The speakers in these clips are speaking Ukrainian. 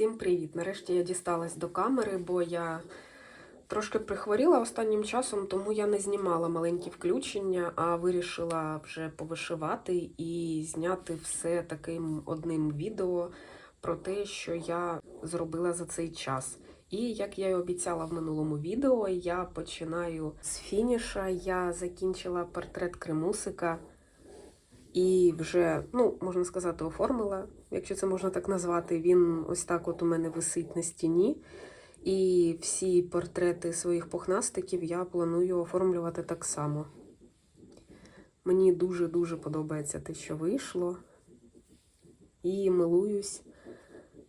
Всім привіт! Нарешті я дісталась до камери, бо я трошки прихворіла останнім часом, тому я не знімала маленькі включення, а вирішила вже повишивати і зняти все таким одним відео про те, що я зробила за цей час. І як я і обіцяла в минулому відео, я починаю з фініша. Я закінчила портрет Кремусика. І вже, ну, можна сказати, оформила, якщо це можна так назвати. Він ось так от у мене висить на стіні. І всі портрети своїх пухнастиків я планую оформлювати так само. Мені дуже-дуже подобається те, що вийшло. І милуюсь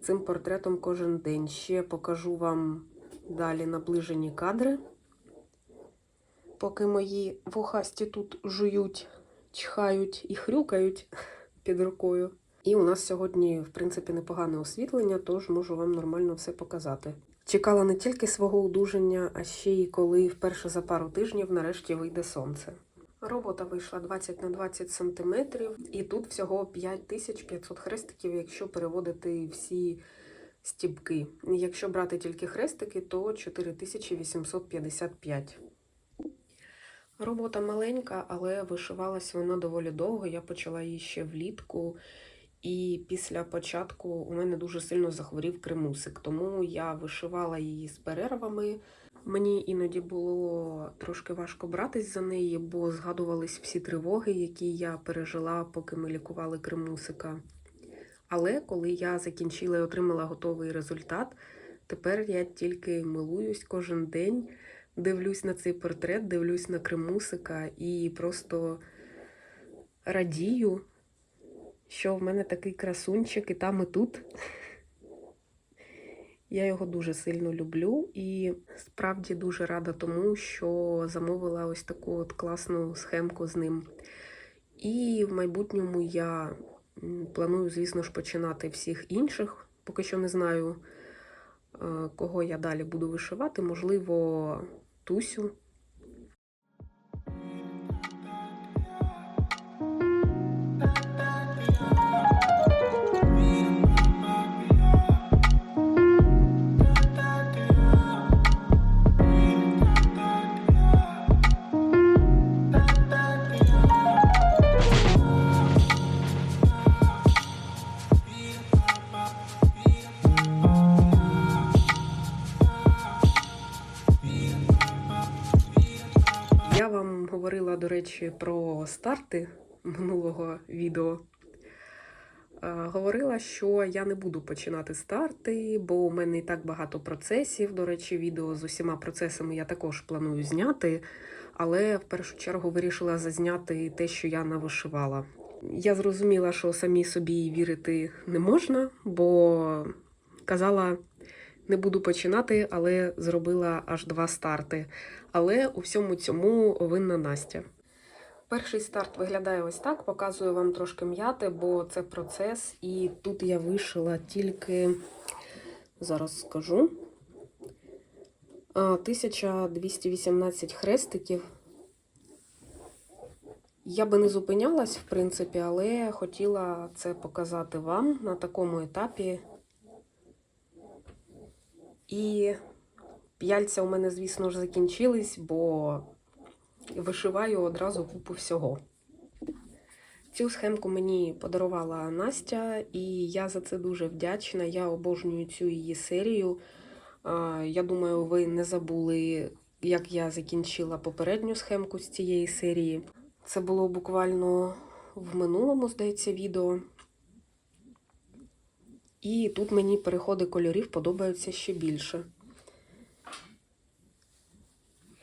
цим портретом кожен день. Ще покажу вам далі наближені кадри, поки мої вухасті тут жують чхають і хрюкають під рукою. І у нас сьогодні, в принципі, непогане освітлення, тож можу вам нормально все показати. Чекала не тільки свого одужання, а ще й коли вперше за пару тижнів нарешті вийде сонце. Робота вийшла 20 на 20 сантиметрів, і тут всього 5500 хрестиків, якщо переводити всі стібки. Якщо брати тільки хрестики, то 4855. Робота маленька, але вишивалась вона доволі довго. Я почала її ще влітку, і після початку у мене дуже сильно захворів кремусик, тому я вишивала її з перервами. Мені іноді було трошки важко братись за неї, бо згадувались всі тривоги, які я пережила, поки ми лікували кремусика. Але коли я закінчила і отримала готовий результат, тепер я тільки милуюсь кожен день дивлюсь на цей портрет, дивлюсь на кремусика і просто радію, що в мене такий красунчик і там, і тут. Я його дуже сильно люблю і справді дуже рада тому, що замовила ось таку от класну схемку з ним. І в майбутньому я планую, звісно ж, починати всіх інших. Поки що не знаю, кого я далі буду вишивати. Можливо, Тусю. Я вам говорила, до речі, про старти минулого відео. Говорила, що я не буду починати старти, бо у мене і так багато процесів. До речі, відео з усіма процесами я також планую зняти, але в першу чергу вирішила зазняти те, що я навишивала. Я зрозуміла, що самі собі вірити не можна, бо казала, не буду починати, але зробила аж два старти. Але у всьому цьому винна Настя. Перший старт виглядає ось так. Показую вам трошки м'яти, бо це процес. І тут я вишила тільки, зараз скажу, 1218 хрестиків. Я би не зупинялась, в принципі, але хотіла це показати вам на такому етапі. І п'яльця у мене, звісно ж, закінчились, бо вишиваю одразу купу всього. Цю схемку мені подарувала Настя, і я за це дуже вдячна. Я обожнюю цю її серію. Я думаю, ви не забули, як я закінчила попередню схемку з цієї серії. Це було буквально в минулому, здається, відео. І тут мені переходи кольорів подобаються ще більше.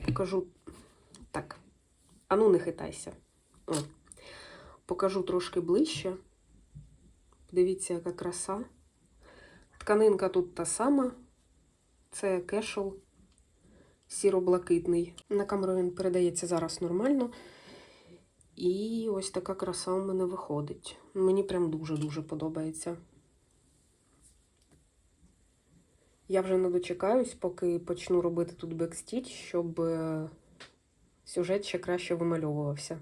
Покажу так. Ану, не хитайся. О. Покажу трошки ближче. Дивіться, яка краса. Тканинка тут та сама. Це кешел сіро-блакитний. На камеру він передається зараз нормально. І ось така краса у мене виходить. Мені прям дуже-дуже подобається. Я вже не дочекаюсь, поки почну робити тут бекстіч, щоб сюжет ще краще вимальовувався.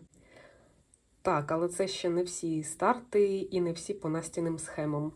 Так, але це ще не всі старти і не всі по настіним схемам.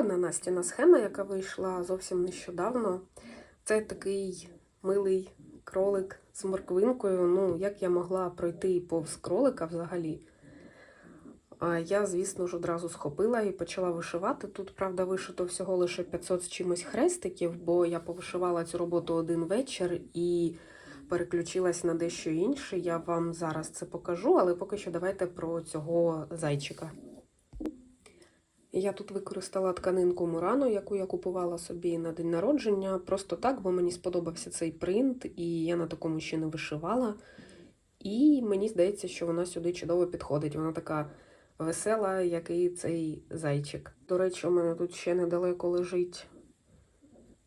Одна Настіна схема, яка вийшла зовсім нещодавно. Це такий милий кролик з морквинкою. Ну, як я могла пройти повз кролика взагалі. А я, звісно ж, одразу схопила і почала вишивати. Тут, правда, вишито всього лише 500 з чимось хрестиків, бо я повишивала цю роботу один вечір і переключилась на дещо інше. Я вам зараз це покажу, але поки що давайте про цього зайчика. Я тут використала тканинку Мурано, яку я купувала собі на день народження. Просто так, бо мені сподобався цей принт, і я на такому ще не вишивала. І мені здається, що вона сюди чудово підходить. Вона така весела, як і цей зайчик. До речі, у мене тут ще недалеко лежить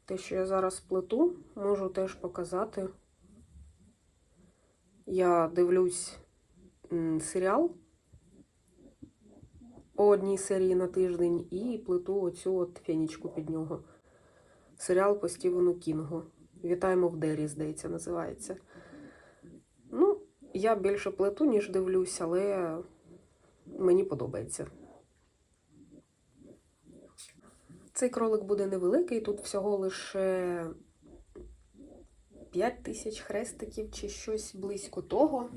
те, що я зараз плету, можу теж показати. Я дивлюсь серіал по одній серії на тиждень і плету оцю от фенічку під нього. Серіал по Стівену Кінгу. Вітаємо в Дері, здається, називається. Ну, я більше плету, ніж дивлюсь, але мені подобається. Цей кролик буде невеликий, тут всього лише 5 тисяч хрестиків чи щось близько того.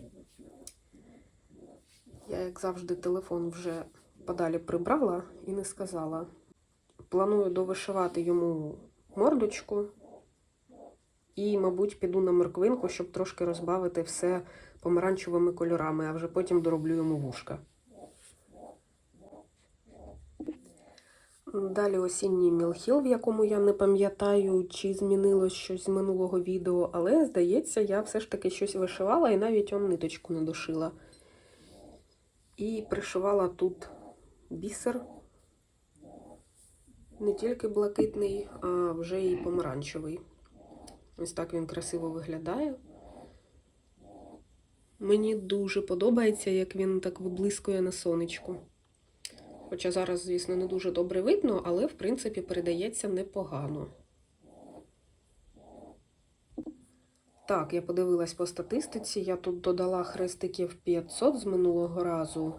Я, як завжди, телефон вже подалі прибрала і не сказала. Планую довишивати йому мордочку. І, мабуть, піду на морквинку, щоб трошки розбавити все помаранчевими кольорами, а вже потім дороблю йому вушка. Далі осінній мілхіл, в якому я не пам'ятаю, чи змінилось щось з минулого відео, але, здається, я все ж таки щось вишивала і навіть он ниточку не дошила. І пришивала тут бісер. Не тільки блакитний, а вже і помаранчевий. Ось так він красиво виглядає. Мені дуже подобається, як він так виблискує на сонечку. Хоча зараз, звісно, не дуже добре видно, але в принципі передається непогано. Так, я подивилась по статистиці, я тут додала хрестиків 500 з минулого разу,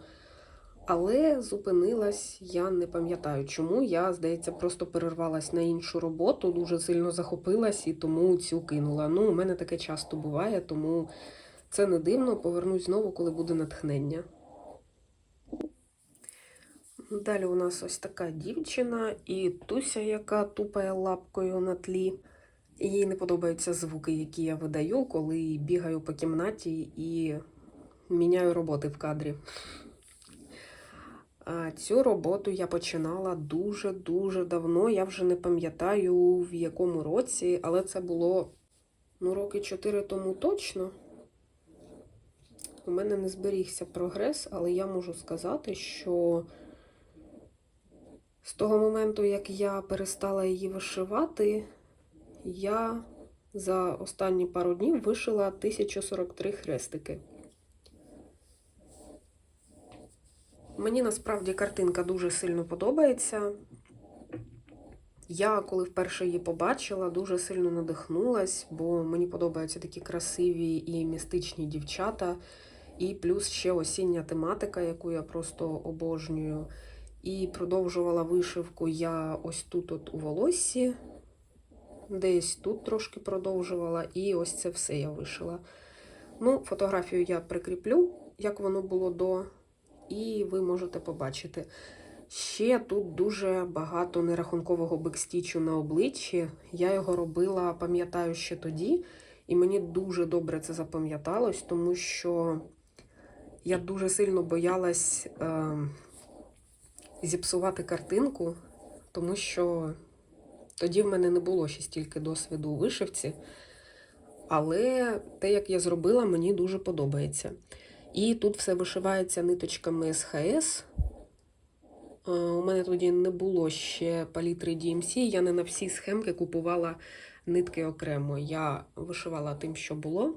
але зупинилась, я не пам'ятаю чому. Я, здається, просто перервалась на іншу роботу, дуже сильно захопилась і тому цю кинула. Ну, у мене таке часто буває, тому це не дивно. Повернусь знову, коли буде натхнення. Далі у нас ось така дівчина і Туся, яка тупає лапкою на тлі. Їй не подобаються звуки, які я видаю, коли бігаю по кімнаті і міняю роботи в кадрі. Цю роботу я починала дуже-дуже давно. Я вже не пам'ятаю в якому році, але це було ну, роки 4 тому точно. У мене не зберігся прогрес, але я можу сказати, що з того моменту, як я перестала її вишивати, я за останні пару днів вишила 1043 хрестики. Мені насправді картинка дуже сильно подобається. Я, коли вперше її побачила, дуже сильно надихнулась, бо мені подобаються такі красиві і містичні дівчата. І плюс ще осіння тематика, яку я просто обожнюю. І продовжувала вишивку я ось тут от у волоссі, десь тут трошки продовжувала, і ось це все я вишила. Ну, фотографію я прикріплю, як воно було до, і ви можете побачити. Ще тут дуже багато нерахункового бекстічу на обличчі. Я його робила, пам'ятаю, ще тоді, і мені дуже добре це запам'яталось, тому що я дуже сильно боялась. Е зіпсувати картинку, тому що тоді в мене не було ще стільки досвіду у вишивці. Але те, як я зробила, мені дуже подобається. І тут все вишивається ниточками СХС. У мене тоді не було ще палітри DMC, я не на всі схемки купувала нитки окремо. Я вишивала тим, що було.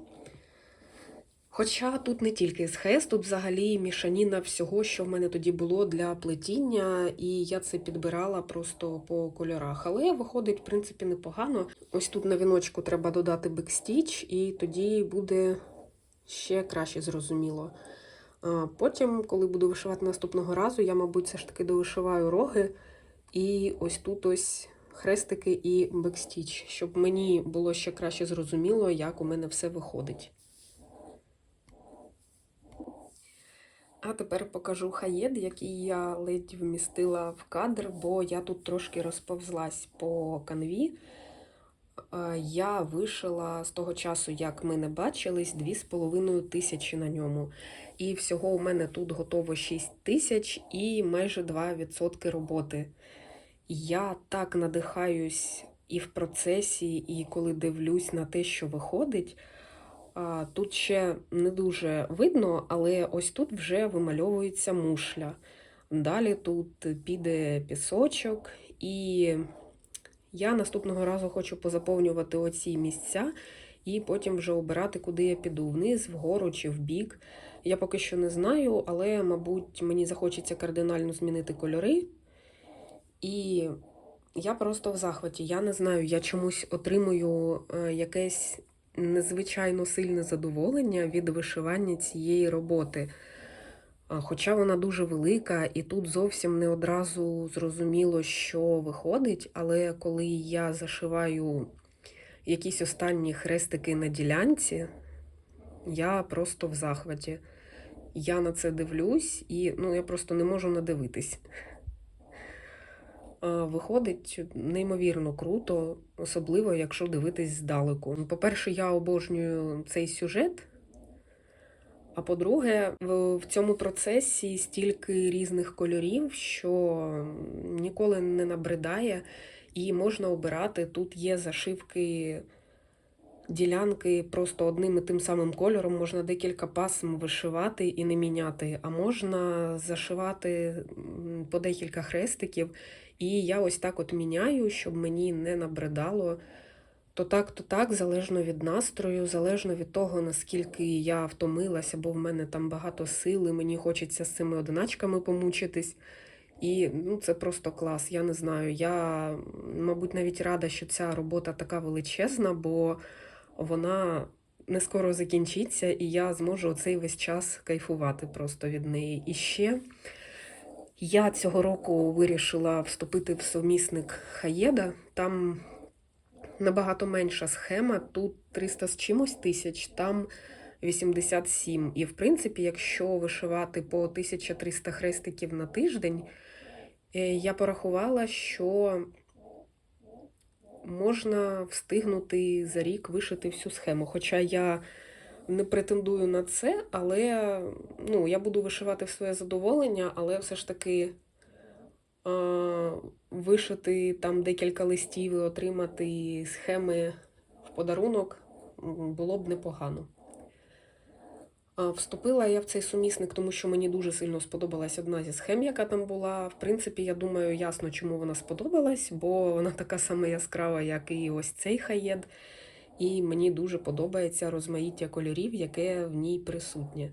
Хоча тут не тільки СХС, тут взагалі мішаніна всього, що в мене тоді було для плетіння, і я це підбирала просто по кольорах. Але виходить, в принципі, непогано. Ось тут на віночку треба додати бекстіч, і тоді буде ще краще зрозуміло. Потім, коли буду вишивати наступного разу, я, мабуть, все ж таки довишиваю роги І ось тут ось хрестики і бекстіч, щоб мені було ще краще зрозуміло, як у мене все виходить. А тепер покажу хаєд, який я ледь вмістила в кадр, бо я тут трошки розповзлась по канві. Е, Я вишила з того часу, як ми не бачились, 2,5 тисячі на ньому. І всього у мене тут готово 6 тисяч і майже 2% роботи. Я так надихаюсь і в процесі, і коли дивлюсь на те, що виходить. Тут ще не дуже видно, але ось тут вже вимальовується мушля. Далі тут піде пісочок, і я наступного разу хочу позаповнювати оці місця і потім вже обирати, куди я піду: вниз, вгору чи вбік. Я поки що не знаю, але, мабуть, мені захочеться кардинально змінити кольори. І я просто в захваті. Я не знаю, я чомусь отримую е, якесь незвичайно сильне задоволення від вишивання цієї роботи. А, Хоча вона дуже велика, і тут зовсім не одразу зрозуміло, що виходить, але коли я зашиваю якісь останні хрестики на ділянці, я просто в захваті. Я на це дивлюсь і ну, я просто не можу надивитись. Виходить неймовірно круто, особливо якщо дивитись здалеку. По-перше, я обожнюю цей сюжет. А по-друге, в цьому процесі стільки різних кольорів, що ніколи не набридає, і можна обирати. Тут є зашивки ділянки просто одним і тим самим кольором, можна декілька пасм вишивати і не міняти, а можна зашивати по декілька хрестиків. І я ось так от міняю, щоб мені не набридало. То так, то так, залежно від настрою, залежно від того, наскільки я втомилася, бо в мене там багато сили, мені хочеться з цими одиначками помучитись. І ну, це просто клас. Я не знаю. Я, мабуть, навіть рада, що ця робота така величезна, бо вона не скоро закінчиться, і я зможу цей весь час кайфувати просто від неї. І ще я цього року вирішила вступити в совмісник Хаєда. Там набагато менша схема. Тут 300 з чимось тисяч, там 87. І, в принципі, якщо вишивати по 1300 хрестиків на тиждень, е, я порахувала, що можна встигнути за рік вишити всю схему. Хоча я не претендую на це, але ну, я буду вишивати в своє задоволення, але все ж таки вишити там декілька листів і отримати схеми в подарунок було б непогано. Вступила я в цей сумісник, тому що мені дуже сильно сподобалась одна зі схем, яка там була. В принципі, я думаю, ясно, чому вона сподобалась, бо вона така сама яскрава, як і ось цей хаєд. І мені дуже подобається розмаїття кольорів, яке в ній присутнє.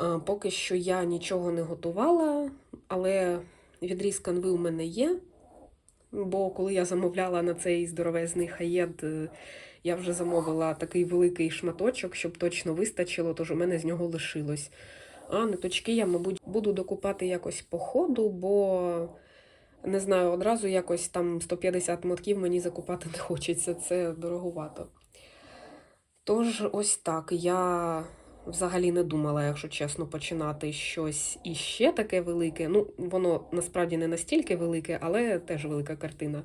А, Поки що я нічого не готувала, але відріз канви у мене є. Бо коли я замовляла на цей здоровезний хаєд, е, я вже замовила такий великий шматочок, щоб точно вистачило, тож у мене з нього лишилось. А ниточки я, мабуть, буду докупати якось по ходу, бо не знаю, одразу якось там 150 мотків мені закупати не хочеться, це дороговато. Тож, ось так. Я взагалі не думала, якщо чесно, починати щось іще таке велике. Ну, воно насправді не настільки велике, але теж велика картина.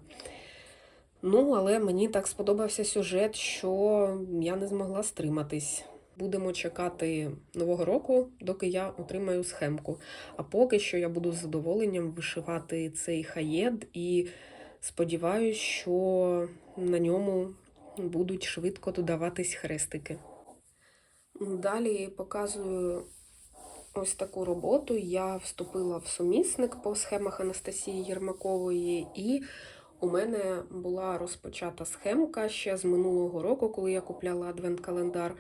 Ну, але мені так сподобався сюжет, що я не змогла стриматись. Будемо чекати нового року, доки я отримаю схемку. А поки що я буду з задоволенням вишивати цей хаєд і сподіваюся, що на ньому будуть швидко додаватись хрестики. Далі показую ось таку роботу. Я вступила в сумісник по схемах Анастасії Єрмакової, і у мене була розпочата схемка ще з минулого року, коли я купляла адвент-календар.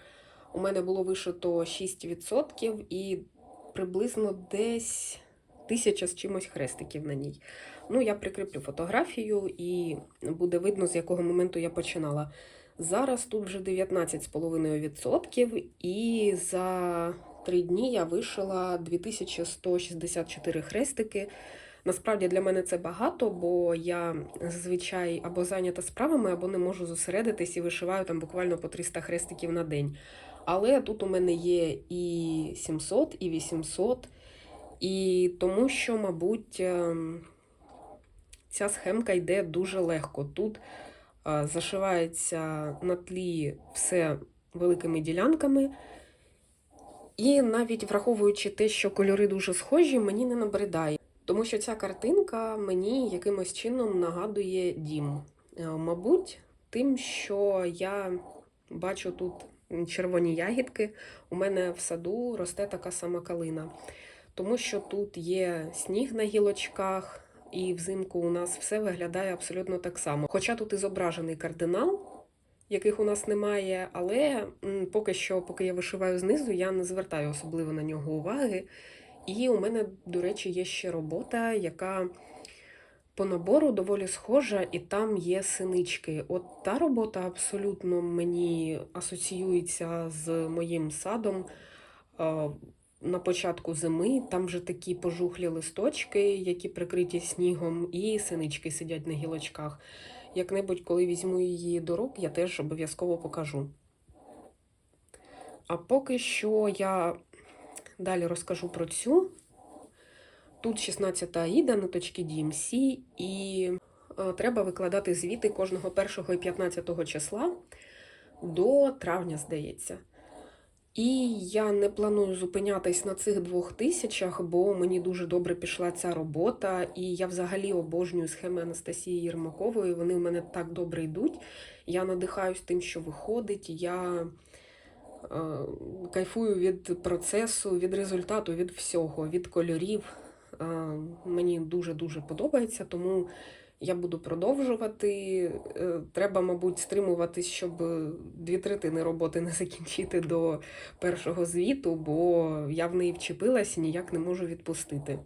У мене було вишито 6% і приблизно десь тисяча з чимось хрестиків на ній. Ну, я прикріплю фотографію і буде видно, з якого моменту я починала. Зараз тут вже 19,5%, і за три дні я вишила 2164 хрестики Насправді для мене це багато, бо я зазвичай або зайнята справами, або не можу зосередитись і вишиваю там буквально по 300 хрестиків на день. Але тут у мене є і 700, і 800, і тому що, мабуть, ем, ця схемка йде дуже легко. Тут зашивається на тлі все великими ділянками. І навіть враховуючи те, що кольори дуже схожі, мені не набридає. Тому що ця картинка мені якимось чином нагадує дім. Е, Мабуть, тим, що я бачу тут червоні ягідки, у мене в саду росте така сама калина. Тому що тут є сніг на гілочках, і взимку у нас все виглядає абсолютно так само. Хоча тут і зображений кардинал, яких у нас немає, але поки що, поки я вишиваю знизу, я не звертаю особливо на нього уваги. І у мене, до речі, є ще робота, яка по набору доволі схожа, і там є синички. От та робота абсолютно мені асоціюється з моїм садом. На початку зими там вже такі пожухлі листочки, які прикриті снігом, і синички сидять на гілочках. Як-небудь, коли візьму її до рук, я теж обов'язково покажу. А поки що я далі розкажу про цю. Тут 16-та аїда, ниточки DMC, і е, треба викладати звіти кожного 1 і 15 числа до травня, здається. І я не планую зупинятись на цих двох тисячах, бо мені дуже добре пішла ця робота, і я взагалі обожнюю схеми Анастасії Єрмакової. Вони в мене так добре йдуть. Я надихаюсь тим, що виходить. Я е, кайфую від процесу, від результату, від всього, від кольорів. Е, Мені дуже-дуже подобається, тому я буду продовжувати. Е, Треба, мабуть, стримуватись, щоб дві третини роботи не закінчити до першого звіту, бо я в неї вчепилась і ніяк не можу відпустити.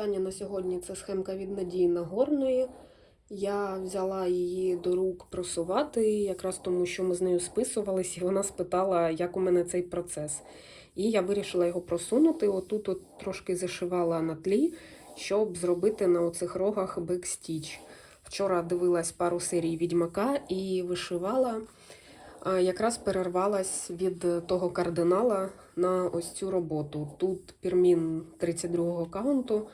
Остання на сьогодні це схемка від Надії Нагорної. Я взяла її до рук просувати, якраз тому, що ми з нею списувались, і вона спитала, як у мене цей процес. І я вирішила його просунути. Отут от трошки зашивала на тлі, щоб зробити на оцих рогах бекстіч. Вчора дивилась пару серій відьмака і вишивала. Якраз перервалась від того кардинала на ось цю роботу. Тут пірмін 32-го каунту.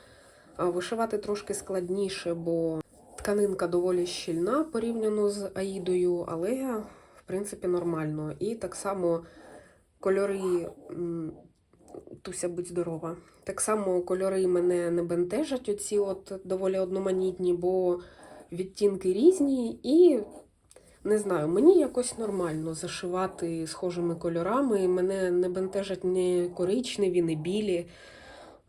А Вишивати трошки складніше, бо тканинка доволі щільна порівняно з Аїдою, але в принципі нормально. І так само кольори, Туся, будь здорова. Так само кольори мене не бентежать, оці от доволі одноманітні, бо відтінки різні і. Не знаю, мені якось нормально зашивати схожими кольорами. Мене не бентежать ні коричневі, ні білі.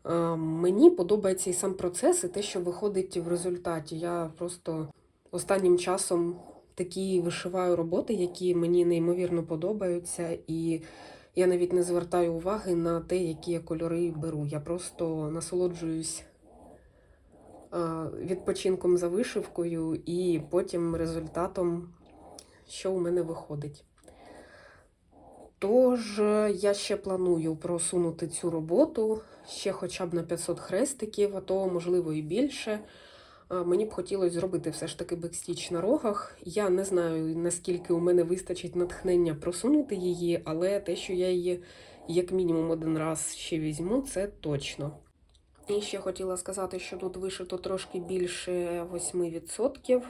Е, Мені подобається і сам процес, і те, що виходить в результаті. Я просто останнім часом такі вишиваю роботи, які мені неймовірно подобаються, і я навіть не звертаю уваги на те, які я кольори беру. Я просто насолоджуюсь е, відпочинком за вишивкою і потім результатом що у мене виходить. Тож, е, я ще планую просунути цю роботу ще хоча б на 500 хрестиків, а то, можливо, і більше. Е, Мені б хотілося зробити все ж таки бекстіч на рогах. Я не знаю, наскільки у мене вистачить натхнення просунути її, але те, що я її як мінімум один раз ще візьму, це точно. І ще хотіла сказати, що тут вишито трошки більше 8%.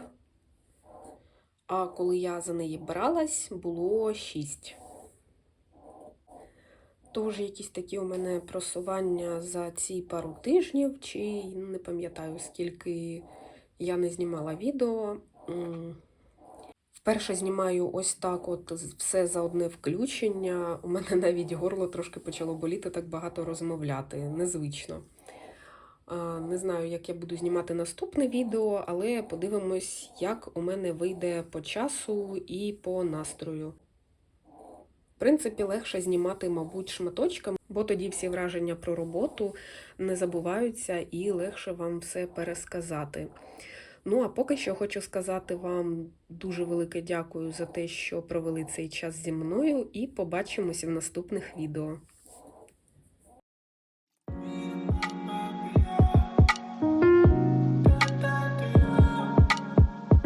а коли я за неї бралась, було 6. Тож якісь такі у мене просування за ці пару тижнів, чи не пам'ятаю, скільки я не знімала відео. Вперше знімаю ось так, от все за одне включення. У мене навіть горло трошки почало боліти, так багато розмовляти. Незвично. Не знаю, як я буду знімати наступне відео, але подивимось, як у мене вийде по часу і по настрою. Принципі, легше знімати, мабуть, шматочками, бо тоді всі враження про роботу не забуваються і легше вам все пересказати. Ну, а поки що хочу сказати вам дуже велике дякую за те, що провели цей час зі мною, і побачимося в наступних відео.